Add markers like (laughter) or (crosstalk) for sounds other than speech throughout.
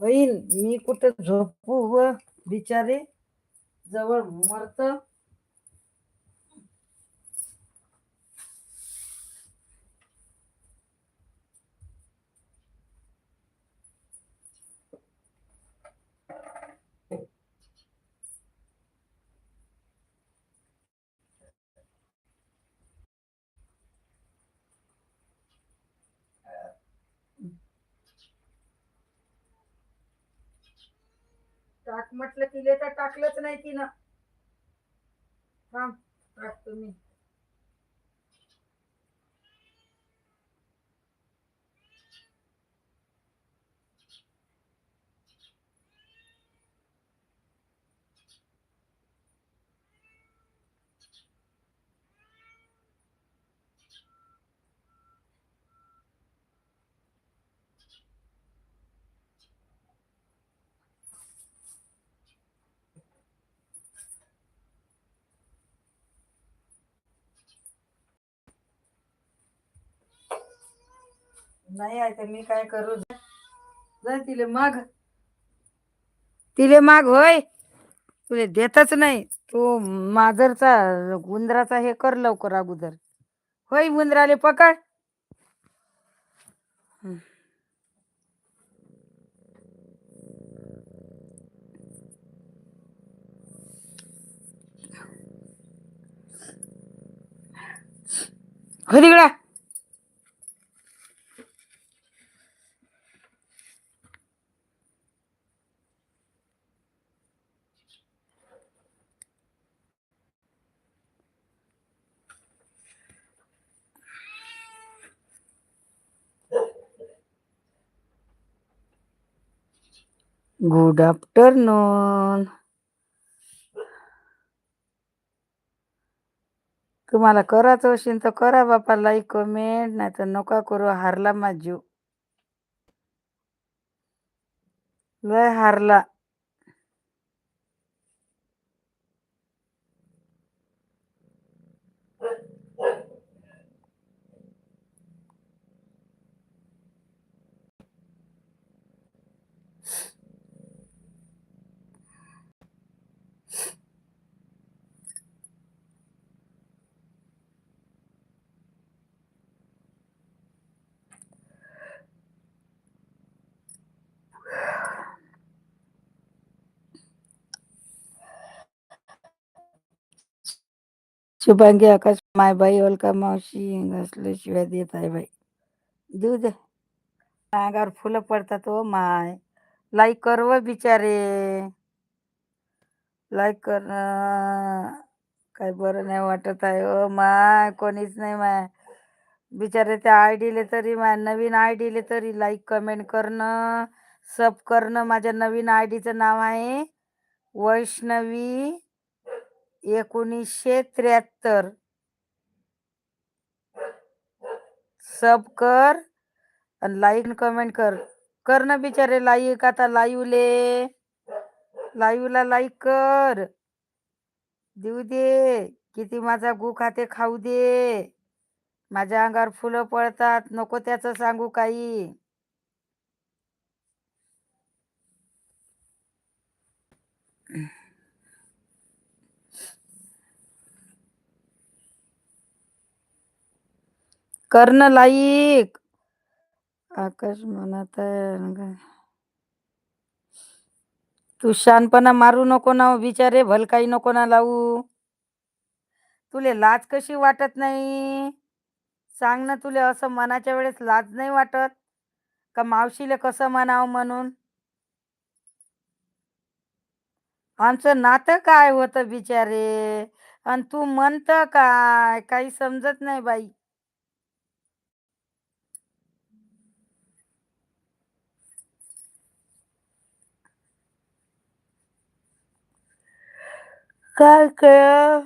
होईल. मी कुठं झोपू व बिचारे जवळ मरत? टाक म्हटलं तिले तर टाकलंच नाही तिनं. थांब टाकतो मी. नाही आहे तर मी काय करू? जा तिले माग. तिले माग होय? तुले देतच नाही. तू माजरचा उंदराचा हे कर लवकर अगोदर. होय उंदराले पकड. हो तिकडं. गुड आफ्टरनून तुम्हाला करायचं असेल तर करा बापा लाईक कमेंट नाही तर नका करू हारला माझ लय हारला. शुभांगी आकाश माय बाई ओलका मावशी घासल्याशिवाय देत आहे बाई. देऊ दे. अंगावर फुलं पडतात ओ माय. लाईक कर व बिचारे. लाईक कर काय बरं नाही वाटत आहे ओ माय. कोणीच नाही माय. बिचारे त्या आय डीले तरी माय नवीन आय डीले तरी लाईक कमेंट करणं सब करणं. माझ्या नवीन आय डीचं नाव आहे वैष्णवी एकोणीसशे त्र्याहत्तर. सब कर आणि लाईक कमेंट कर. कर ना बिचारे लाईक. आता लाईवले. लाईव्हला लाईक कर. देऊ दे. किती माझा गु खाते खाऊ दे. माझ्या अंगावर फुलं पडतात नको त्याचं सांगू काही. कर्ण लाईक आकाश म्हणत तू शानपणा मारू नको ना बिचारे भलकाई नको ना लावू. तुले लाज कशी वाटत नाही? सांग ना तुले असं मनाच्या वेळेस लाज नाही वाटत? का मावशीले कसं म्हणावं म्हणून? आमचं नातं काय होतं बिचारे? आणि तू म्हणत काय? काही समजत नाही बाई. काय काय?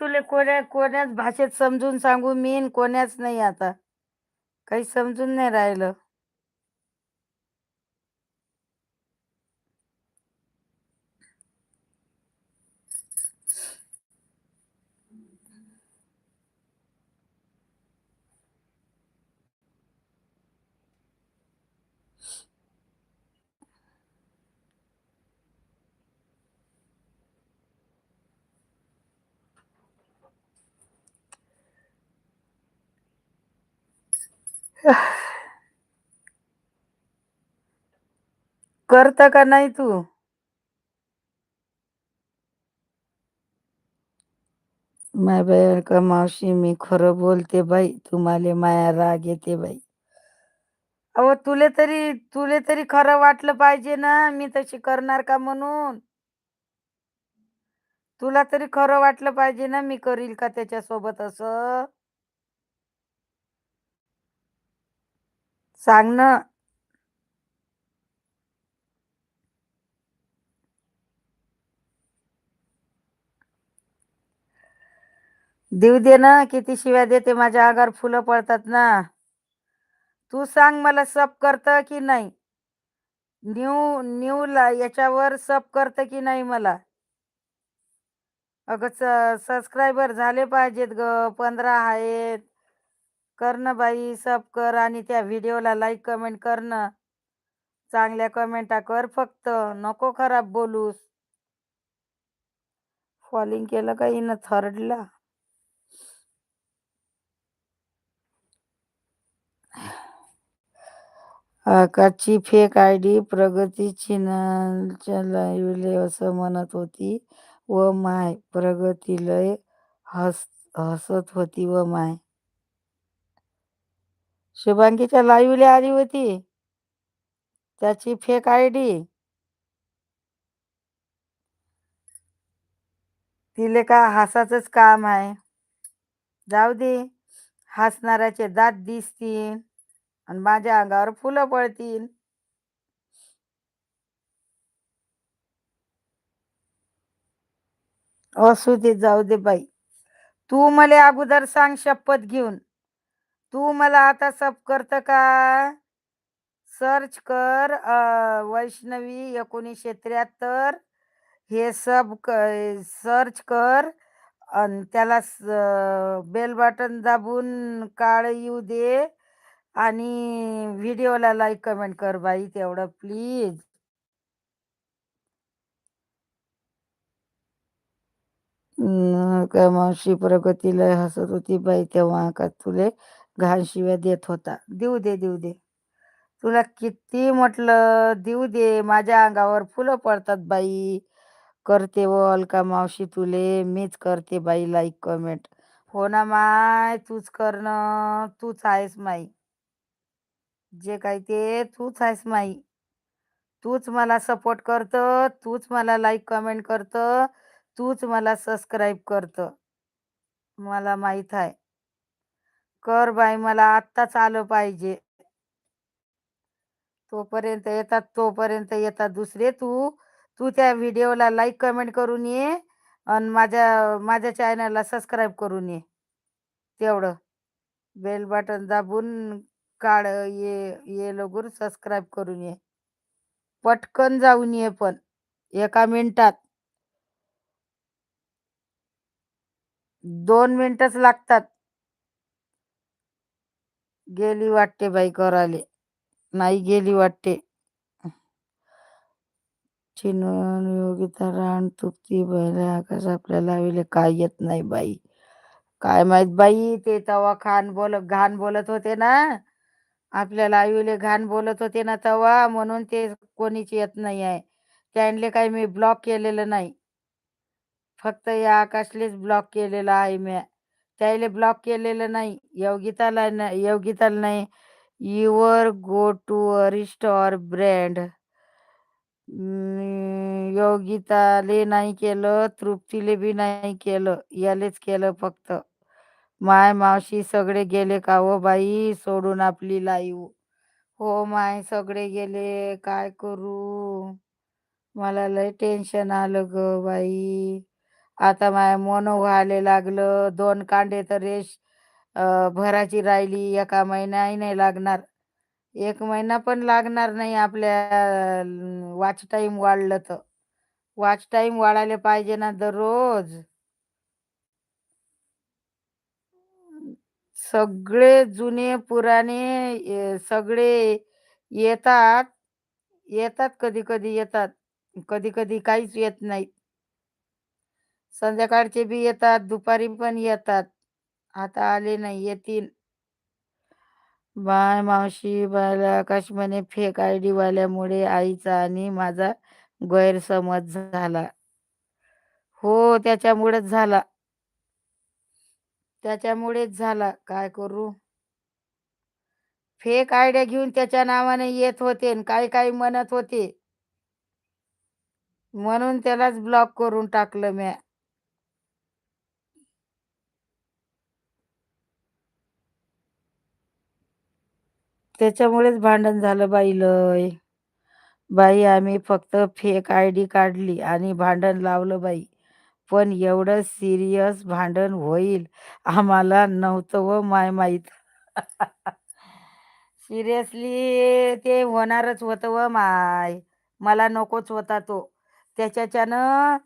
तुले कोण्या कोण्याच भाषेत समजून सांगू मी कोण्याच नाही आता. काही समजून नाही राहिलं. (sighs) करता का नाही तू? माय बाई का मावशी मी खरं बोलते बाई तुम्हाला माया राग येते बाई. अहो तुले तरी तुले तरी खरं वाटलं पाहिजे ना मी तशी करणार का म्हणून? तुला तरी खरं वाटलं पाहिजे ना मी करील का त्याच्यासोबत असं? सांग ना देऊ दे ना किती शिव्या देते माझ्या आगार फुलं पडतात ना. तू सांग मला सप करत की नाही? न्यू न्यू ला याच्यावर सप करत की नाही मला? अगं सबस्क्रायबर झाले पाहिजेत ग पंधरा आहेत. कर ना बाई सब कर आणि त्या व्हिडिओला लाईक कमेंट करणं चांगल्या कमेंटा कर फक्त नको खराब बोलूस. फॉलिंग केलं का इन थर्डला? आकाशची फेक आय डी प्रगती चिन्हाच्या लाईव्हले असं म्हणत होती व माय प्रगती लय हस हसत होती व माय. शुभांगीच्या लाईव्हला आली होती. त्याची फेक आय डी तिले का हसाचंच काम आहे. जाऊ दे. हसणाऱ्याचे दात दिसतील आणि माझ्या अंगावर फुलं पडतील. असू दे जाऊ दे बाई. तू मला अगोदर सांग शपथ घेऊन. तू मला आता सब करत का? सर्च कर वैष्णवी एकोणीसशे त्र्याहत्तर. हे सब सर्च कर. आणि त्याला बेल बटन दाबून काळ येऊ दे. आणि व्हिडिओला लाईक कमेंट कर बाई तेवढं प्लीज काय मावशी प्रगतीला हसत होती बाई तेव्हा का तुले घाण शिव्या देत होता. देऊ दे देऊ दे. तुला किती म्हटलं देऊ दे. माझ्या अंगावर फुलं पडतात बाई. करते व अलका मावशी तुले मीच करते बाई लाईक कमेंट हो ना माय तूच करणं तूच आहेस माई. जे काही ते तूच आहेस माई. तूच मला सपोर्ट करत तूच मला लाईक कमेंट करत तूच मला सबस्क्राईब करत. मला माहीत आहे. कर बाई मला आत्ताच आलं पाहिजे. तोपर्यंत येतात तोपर्यंत येतात. दुसरे तू तू त्या व्हिडिओला लाईक कमेंट करून ये आणि माझ्या माझ्या चॅनलला सबस्क्राईब करून ये. तेवढं. बेल बटन दाबून काढ ये ये लगून सबस्क्राईब करून ये. पटकन जाऊन ये पण. एका मिनिटात. दोन मिनिटच लागतात. गेली वाटते बाई कराले नाही गेली वाटते. चिनून योगिता रान तुपती बैला आकाश आपल्याला विले काय येत नाही बाई. काय माहीत बाई ते तवा खान बोल घाण बोलत होते ना? आपल्याला आईले घाण बोलत होते ना तवा म्हणून ते कोणीच येत नाही आहे. त्यांले काही मी ब्लॉक केलेलं नाही. फक्त या आकाशलेच ब्लॉक केलेलं आहे मी. त्याला ब्लॉक केलेलं नाही योगिताला नाही योगिताला नाही. Your go to arrest or brand योगिताले नाही केलं तृप्तीले बी नाही केलं यालेच केलं फक्त. माय मावशी सगळे गेले का हो बाई? सोडून आपली लाईव. हो माय सगळे गेले काय करू? मला लय टेन्शन आलं ग बाई. आता माय मोन व्हायला लागलं. दोन कांडे तर रेश भराची राहिली. एका महिनाही नाही लागणार. एक महिना पण लागणार नाही आपल्या वॉच टाईम वाढलं तर. वॉच टाईम वाढायला पाहिजे ना दररोज. सगळे जुने पुराणे सगळे येतात. येतात कधी कधी येतात. कधी कधी काहीच येत नाही संध्याकाळचे बी येतात दुपारी पण येतात. आता आले नाही येतील. बाय मावशी बायला आकाश म्हणे फेक आय डी वाल्यामुळे आईचा आणि माझा गैरसमज झाला. हो त्याच्यामुळेच झाला. त्याच्यामुळेच झाला. काय करू? फेक आयडिया घेऊन त्याच्या नावाने येत होते आणि काय काय म्हणत होते. म्हणून त्यालाच ब्लॉक करून टाकलं म्या. त्याच्यामुळेच भांडण झालं बाई लय. बाई आम्ही फक्त फेक आय डी काढली आणि भांडण लावलं बाई. पण एवढं सिरियस भांडण होईल आम्हाला नव्हतं व माय माहीत. सिरियसली (laughs) ते होणारच होतं व माय. मला नकोच होता तो. त्याच्याच्यानं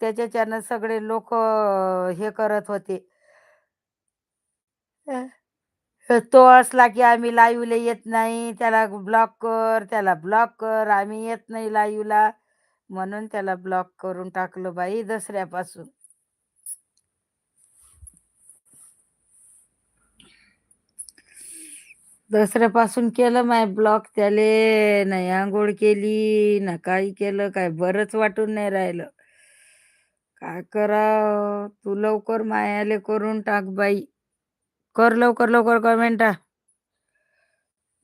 त्याच्याच्यानं सगळे लोक हे करत होते. तो असला की आम्ही लाईव्हला येत नाही त्याला ब्लॉक कर त्याला ब्लॉक कर आम्ही येत नाही लाईव्हला म्हणून त्याला ब्लॉक करून टाकलं बाई दसऱ्यापासून. दसऱ्यापासून केलं माय ब्लॉक त्याले नाही आंघोळ केली ना काही केलं काय बरंच वाटून नाही राहिलं. काय करा तू लवकर मायाले करून टाक बाई. कर लवकर लवकर कमेंटा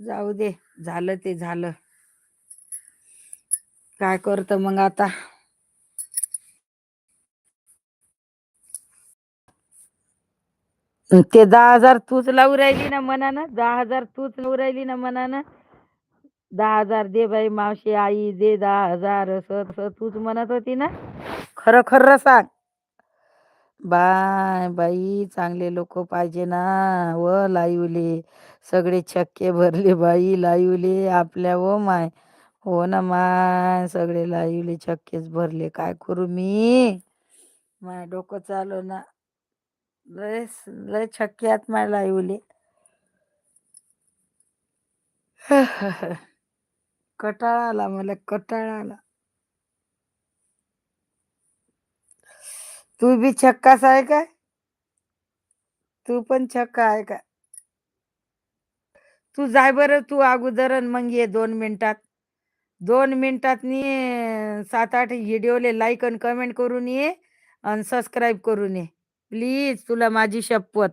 जाऊ दे झालं ते झालं. काय करत मग आता? ते दहा हजार तूच लावू राहिली ना मनानं? दहा हजार तूच लावू राहिली ना मनानं? दहा हजार दे बाई मावशी आई दे दहा हजार असं तूच म्हणत होती ना? खरं खरं सांग. बाय बाई चांगले लोक पाहिजे ना व लाईवले. सगळे छक्के भरले बाई लाईवले आपल्या व माय. हो ना माय सगळे लाईवले छक्केच भरले. काय करू मी? माय डोकं चालू ना लय लय छक्के आत माय लाईवले. (laughs) कटाळा आला मला कटाळा आला. तू बी छक्काच आहे काय? तू पण छक्का आहे का? तू जाय बर तू अगोदर मग ये दोन मिनिटात. दोन मिनिटात नी सात आठ व्हिडिओले लाईक आणि कमेंट करून ये आणि सबस्क्राईब करून ये. प्लीज तुला माझी शपथ.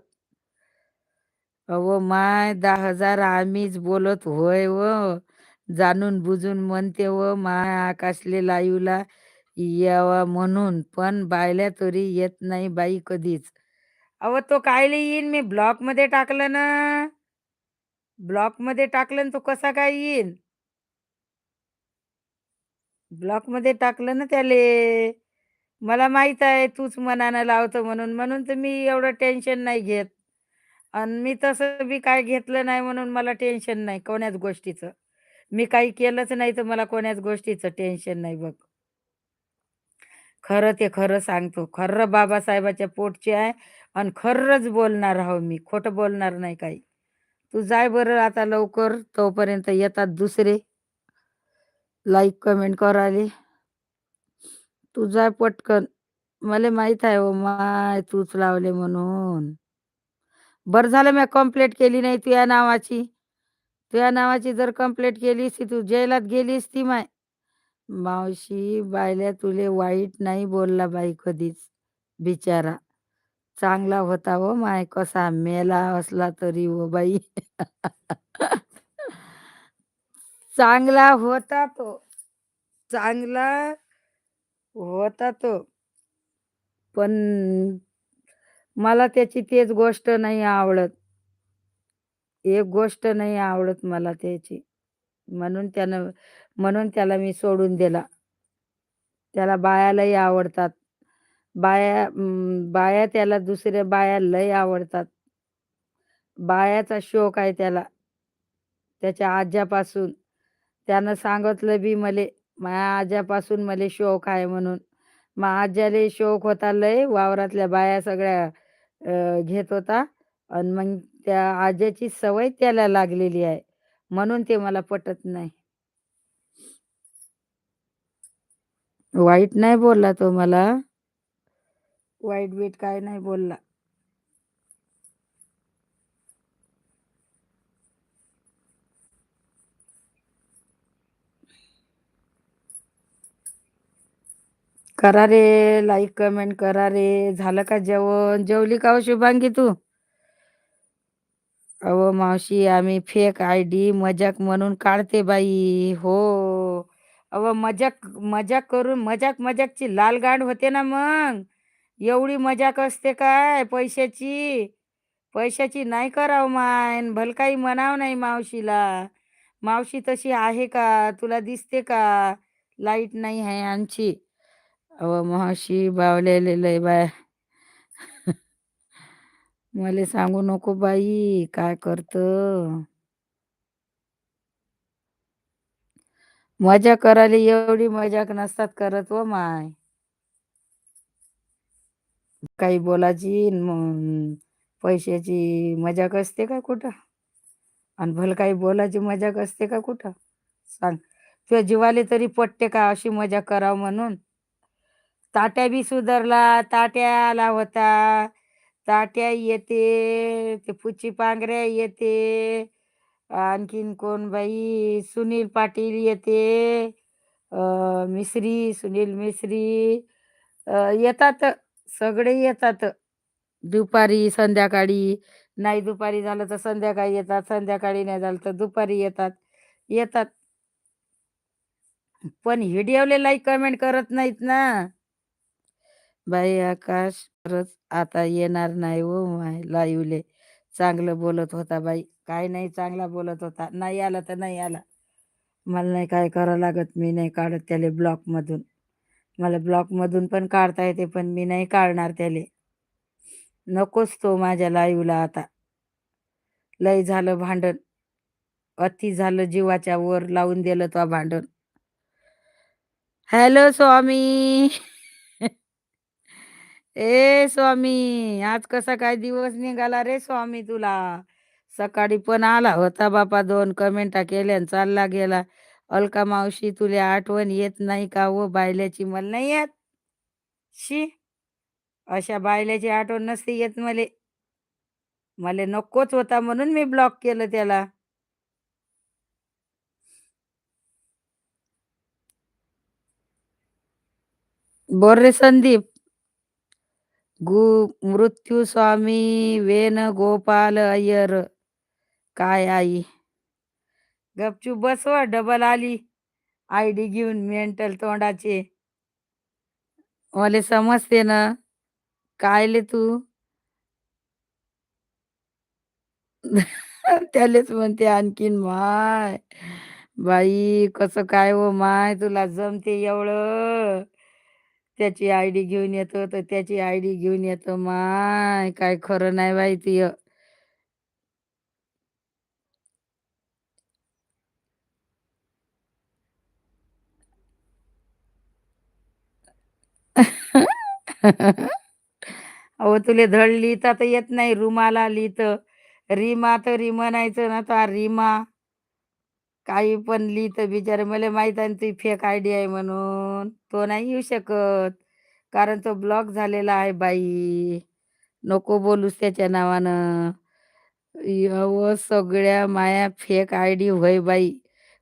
अहो माय दहा हजार आम्हीच बोलत होय हो. व जाणून बुजून म्हणते व माय आकाशले लाईवला यावा म्हणून. पण बायल्या तरी येत नाही बाई कधीच. अव तो कायले येईन? मी ब्लॉकमध्ये टाकलं ना. ब्लॉकमध्ये टाकलं ना तो कसा काय येईन? ब्लॉकमध्ये टाकलं ना त्याले. मला माहीत आहे तूच मनानं लावतो म्हणून. म्हणून तर मी एवढं टेन्शन नाही घेत. आणि मी तसं बी काय घेतलं नाही म्हणून मला टेन्शन नाही कोण्याच गोष्टीचं. मी काही केलंच नाही तर मला कोण्याच गोष्टीचं टेन्शन नाही बघ. खरं ते खरं सांगतो. खरं बाबासाहेबाच्या पोटचे आहे आणि खरंच बोलणार आहो मी. खोटं बोलणार नाही काही. तू जाय बरं आता लवकर. तोपर्यंत येतात दुसरे. लाईक कमेंट कराले तू जाय पटकन. मला माहीत आहे ओ माय तूच लावले म्हणून. बरं झालं मी कम्प्लेट केली नाही तुझ्या नावाची. तुझ्या नावाची जर कम्प्लेट केलीस ती तू जेलात गेलीस ती माय. मावशी बायल्या तुले वाईट नाही बोलला बाई कधीच बिचारा. चांगला होता हो माय कसा मेला असला तरी हो बाई. चांगला होता तो. चांगला होता तो. पण मला त्याची तेच गोष्ट नाही आवडत. एक गोष्ट नाही आवडत मला त्याची. म्हणून त्यानं म्हणून त्याला मी सोडून दिला. त्याला बायालाही आवडतात. बाया बाया त्याला दुसऱ्या बाया लय आवडतात. बायाचा शोक आहे त्याला. त्याच्या आज्यापासून. त्यानं सांगितलं बी मले माझ्या आज्यापासून मले शोक आहे म्हणून. मग आज्याले शोक होता लय वावरातल्या बाया सगळ्या घेत होता. आणि मग त्या आज्याची सवय त्याला लागलेली आहे. म्हणून ते मला पटत नाही. वाईट नाही बोलला तो मला. वाईट बीट काय नाही बोलला. करा रे लाईक कमेंट करा रे. झालं का जेवण? जेवली का हो शुभांगी तू? अहो मावशी आम्ही फेक आय डी मजाक म्हणून काढते बाई. हो. अहो मजाक मजाक करून मजाक मजाकची लाल गांड होते ना मग. एवढी मजाक असते काय पैशाची? पैशाची नाही करावं मायन भल काही म्हणाव नाही मावशीला. मावशी तशी आहे का? तुला दिसते का? लाइट नाही आहे आमची. अहो मावशी बावलेले लय बाय. मला सांगू नको बाई काय करत? मजा करायला एवढी मजाक नसतात करत व माय. काही बोलायची न मग पैशाची मजाक असते का कुठं? आणि भल काही बोलायची मजाक असते का कुठं? सांग. तुझ्या जीवाले तरी पटते का अशी मजा करावं म्हणून? ताट्या बी सुधारला ताट्या आला होता ताट्या येते ते पुची पांगऱ्या येते आणखीन कोण बाई? सुनील पाटील येते मिश्री सुनील मिश्री येतात सगळे येतात. दुपारी संध्याकाळी. नाही दुपारी झालं तर संध्याकाळी येतात संध्याकाळी नाही झालं तर दुपारी येतात. येतात. पण व्हिडिओले लाईक कमेंट करत नाहीत ना. बाई आकाश खरंच आता येणार नाही हो माय लाईव्हले चांगलं बोलत होता बाई. काय नाही चांगला बोलत होता. नाही आला तर नाही आला. मला नाही काय करावं लागत. मी नाही काढत त्याले ब्लॉकमधून. मला ब्लॉकमधून पण काढता येते पण मी नाही काढणार त्याले. नकोच तो माझ्या लाईव्हला आता. लय झालं भांडण. अति झालं जीवाच्या वर लावून दिलं तो भांडण. हॅलो स्वामी. ए स्वामी आज कसा काय दिवस निघाला रे स्वामी तुला? सकाळी पण आला होता बापा दोन कमेंटा केल्या चालला गेला. अलका मावशी तुले आठवण येत नाही का व बायल्याची? मला नाही येत. शी अशा बायल्याची आठवण नसते येत मले. मला नकोच होता म्हणून मी ब्लॉक केलं त्याला. बर रे संदीप. गु मृत्यू स्वामी वेन गोपाल अय्यर. काय आई? गपचूप बसव डबल आली. आय डी घेऊन मेंटल तोंडाचे. मला समजते ना. कायले तू? (laughs) त्यालेच म्हणते आणखीन माय. बाई कसं काय हो माय? तुला जमते एवढं. त्याची आय डी घेऊन येतो तर त्याची आय डी घेऊन येतो. माय काय खरं नाही माहिती अहो तुले धड लिहिता तर येत नाही रुमाला लिहित. रिमा तर री म्हणायचं ना तर रिमा. काही पण लिहित बिचारे. मला माहीत आहे ती फेक आय डी आहे म्हणून. तो नाही येऊ शकत. कारण तो ब्लॉक झालेला आहे बाई. नको बोलूस त्याच्या नावानं. अव सगळ्या माया फेक आय डी होय बाई.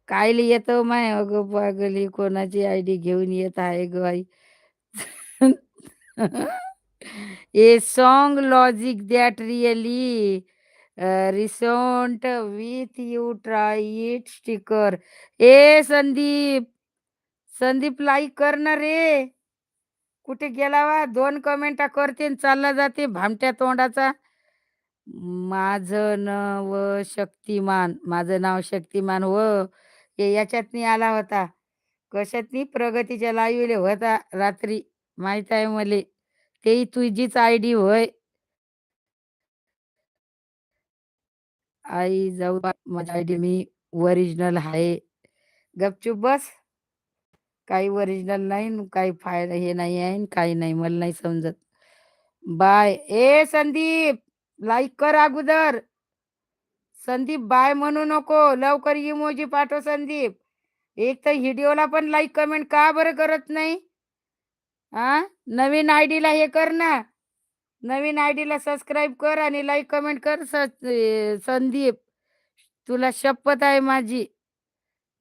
कायले येतो हो माय? अगं पागली कोणाची आय डी घेऊन येत आहे ग बाई a logic that that really resonate with you try it sticker. A Sandeep Sandeep like कर ना रे. कुठे गेला वा? दोन कमेंटा करते चालला जाते भामट्या तोंडाचा. माझं नव शक्तिमान माझं नाव शक्तिमान व हे याच्यातनी आला होता. कशातनी? प्रगतीच्या लाईव्हले होता रात्री. माहीत आहे मले. तेही तुझीच आय डी होय. आई जाऊ बा, आयडी मी ओरिजिनल आहे. गपचूप बस. काही ओरिजिनल नाही न काही फायदा हे नाही आहे न काही नाही मला नाही समजत. बाय. ए संदीप लाईक कर अगोदर. संदीप बाय म्हणू नको. लवकर इमोजी पाठव संदीप. एक तर व्हिडिओला पण लाईक कमेंट का बरं करत नाही? हा नवीन आयडीला हे कर ना. नवीन आय डीला सबस्क्राईब कर आणि लाईक कमेंट कर संदीप. तुला शपथ आहे माझी.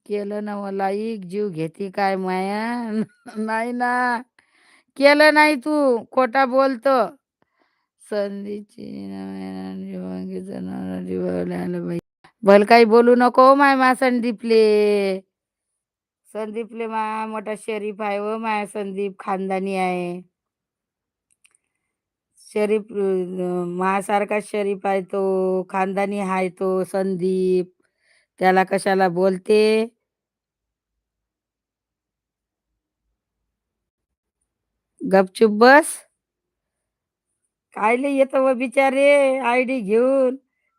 केलं ना लाईक जीव घेते काय माया? (laughs) नाही ना. केलं नाही तू खोटा बोलतो. संधीची भल काही बोलू नको हो माय मा संदीपले. संदीपले मा मोठा शरीफ आहे व माया संदीप खानदानी आहे. शरीफ महासारखा शरीफ आहे तो खानदानी आहे तो संदीप. त्याला कशाला बोलते? गपचूप बस. कायले येतो व बिचारे? आयडी घेऊन.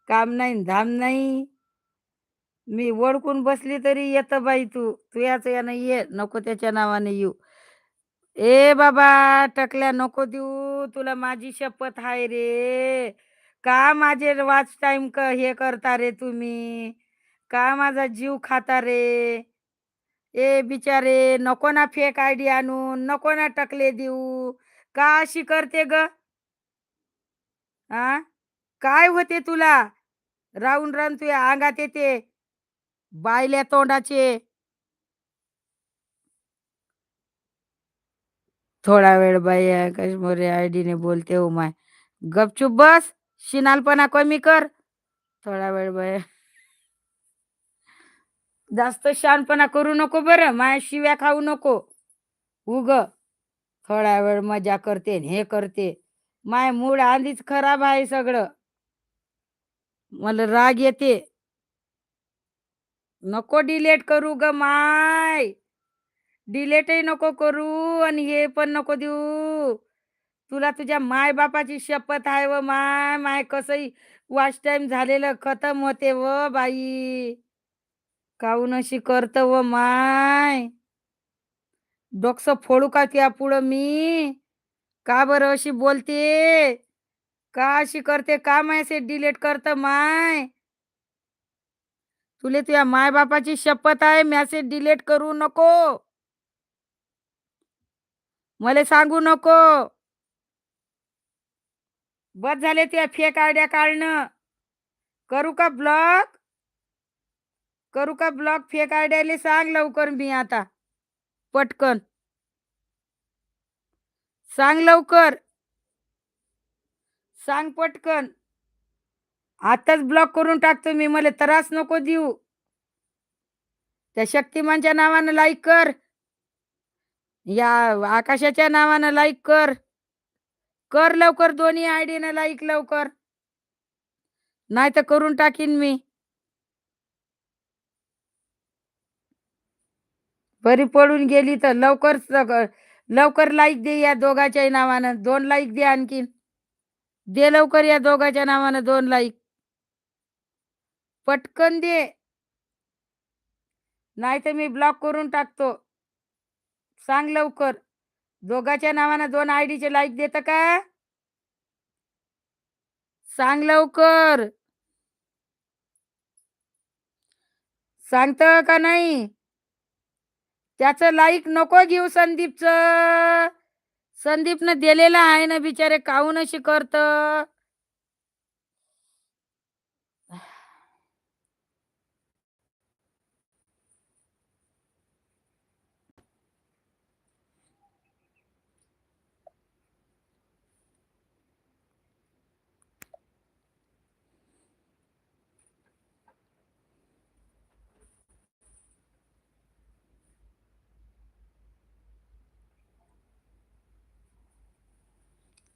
काम नाही धाम नाही. मी ओळखून बसली तरी येत बाई तू. तू याच यानं ये. नको त्याच्या नावाने येऊ. ए बाबा टकल्या नको देऊ. तुला माझी शपथ आहे रे. का माझे वाच टाइम क हे करता रे तुम्ही? का माझा जीव खाता रे? ए बिचारे नको ना फेक आयडी आणून नको ना टकले देऊ. का अशी करते ग? आ? काय होते तुला? राहून राहून तुझ्या अंगात येते. बायल्या तोंडाचे. थोडा वेळ बाई कश्मीरी आयडीने बोलते हो माय. गपचूप बस शिनालपणा कमी कर. थोडा वेळ बाय जास्त शानपणा करू नको बरं माया शिव्या खाऊ नको. उग. थोडा वेळ मजा करते न हे करते. माय मूड आधीच खराब आहे सगळं. मला राग येते. नको डिलेट करू ग माय. डिलेटही नको करू आणि हे पण नको देऊ. तुला तुझ्या माय बापाची शपथ आहे व माय माय कसंही वॉच टाइम झालेलं खतम होते व बाई. काऊन अशी करत व माय? डोकस फोडू का त्या पुढं मी? का बरं अशी बोलते? का अशी करते? का मेसेज डिलीट करत माय? तुले तुझ्या माय बापाची शपथ आहे मॅसेज डिलीट करू नको. मला सांगू नको. बस झाले त्या फेक आयडिया काढणं. करू का ब्लॉक करू का ब्लॉक फेक आयड्याले सांग लवकर मी आता. पटकन. सांग लवकर. सांग पटकन. आताच ब्लॉक करून टाकतो मी मला त्रास नको देऊ. त्या शक्तिमानच्या नावानं लाईक कर. या आकाशाच्या नावानं लाईक कर. कर लवकर दोन्ही आयडीनं लाईक लवकर. नाही तर करून टाकीन मी. बरी पडून गेली तर लवकर लवकर लाईक दे या दोघाच्या नावानं. दोन लाईक दे आणखीन. दे लवकर या दोघाच्या नावानं दोन लाईक पटकन दे. नाही तर मी ब्लॉक करून टाकतो. सांग लवकर. दोघाच्या नावानं दोन आयडीचे लाईक देत का? सांग लवकर. सांगत का नाही? त्याचं लाईक नको घेऊ संदीपच. संदीपनं दिलेलं आहे ना बिचारे काहून अशी करत?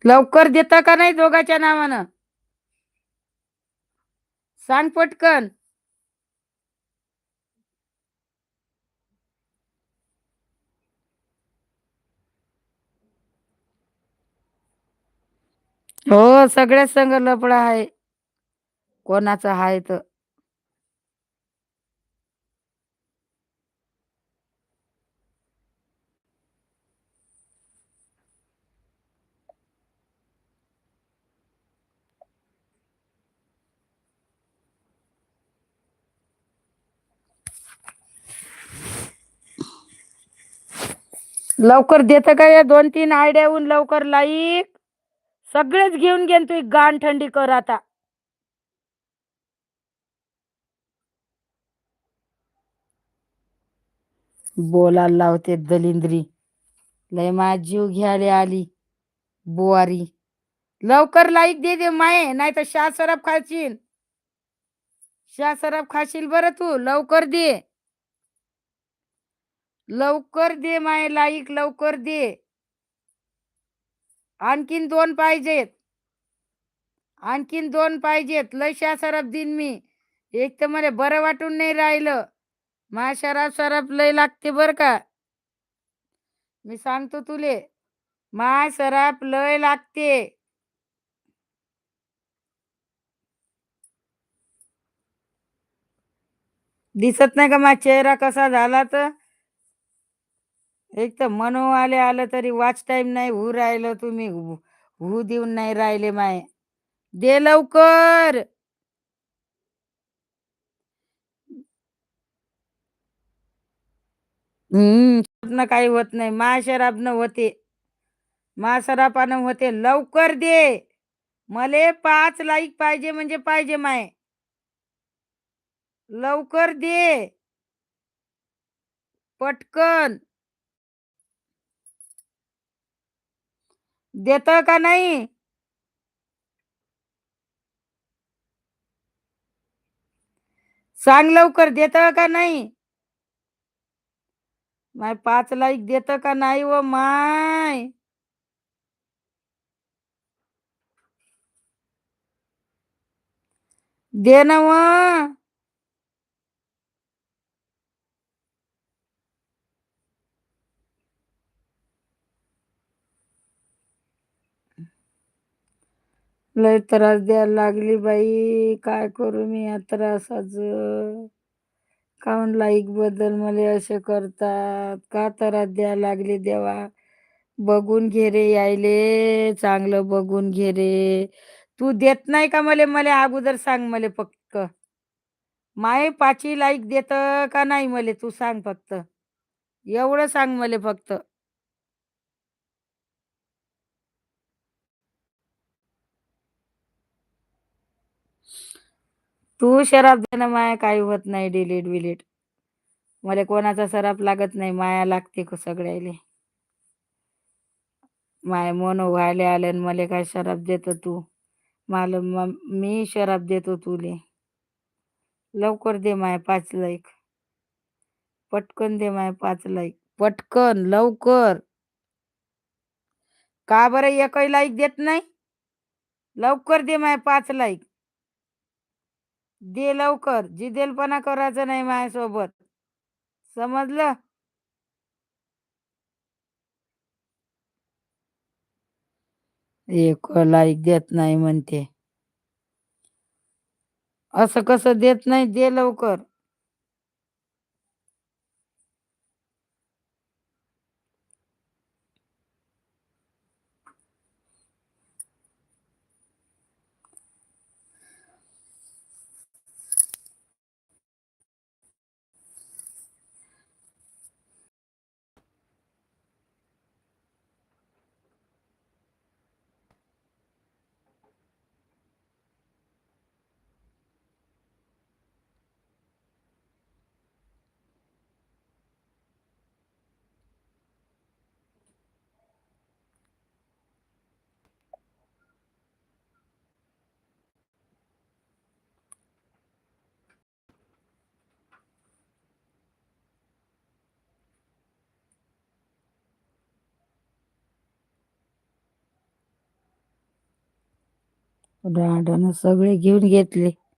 लवकर देता का नाही दोघाच्या नावानं? सांग पटकन. हो सगळ्याच संग लपडा आहे. कोणाचं आहे तर. लवकर देत का या दोन तीन आयडियाहून लवकर लाईक सगळेच घेऊन घेन तू गाण थंडी कर आता. बोलायला लावते दलिंद्री. लय मा जीव घ्यायला आली बुवारी. लवकर लाईक दे दे माये नाही तर शाह सरप खाशील. शाह सरप खाशील बरं तू लवकर दे. लवकर दे माय लाईक लवकर दे. आणखीन दोन पाहिजेत. आणखीन दोन पाहिजेत. लय सरप दिन मी. एक तर मला बरं वाटून नाही राहिलं. मा शराब सरप लय लागते बर का. मी सांगतो तुले माय सराप लय लागते. दिसत नाही का माझा चेहरा कसा झाला तर? एक तर मनोवाले आले आलं तरी वाच टाइम नाही होऊ राहिलं तुम्ही होऊ देऊन नाही राहिले माय. दे लवकर. हम्म काही होत नाही मा शराबनं होते. मा शराबानं होते. लवकर दे. मले पाच लाईक पाहिजे म्हणजे पाहिजे माय. लवकर दे. पटकन. देत का नाही? सांग लवकर देत का नाही? माय पाच लाईक देत का नाही व माय? दे ना लय त्रास द्यायला लागली बाई. काय करू मी या त्रासाच? काऊन लाईकबद्दल मला असे करतात? का त्रास द्यायला लागली देवा? बघून घे रे यायले. चांगलं बघून घे रे. तू देत नाही का मले? मला अगोदर सांग मले फक्त. माय पाची लाईक देत का नाही मले? तू सांग फक्त. एवढं सांग मले फक्त. तू शराब देणं माया काही होत नाही डिलीट बिलीट. मला कोणाचा सराप लागत नाही माया लागते सगळ्याले. माय मन व्हायला आले आणि मला काय शराब देतो तू? मला मी शराब देतो तुले. लवकर दे माय पाच लाईक पटकन दे माय पाच लाईक पटकन लवकर. का बरं एकही लाईक देत नाही? लवकर दे माय पाच लाईक दे लवकर. जिदेलपणा करायचं नाही माझ्यासोबत. समजलं? एक लाईक देत नाही म्हणते. असं कसं देत नाही? दे लवकर. रांडनं सगळे घेऊन घेतले.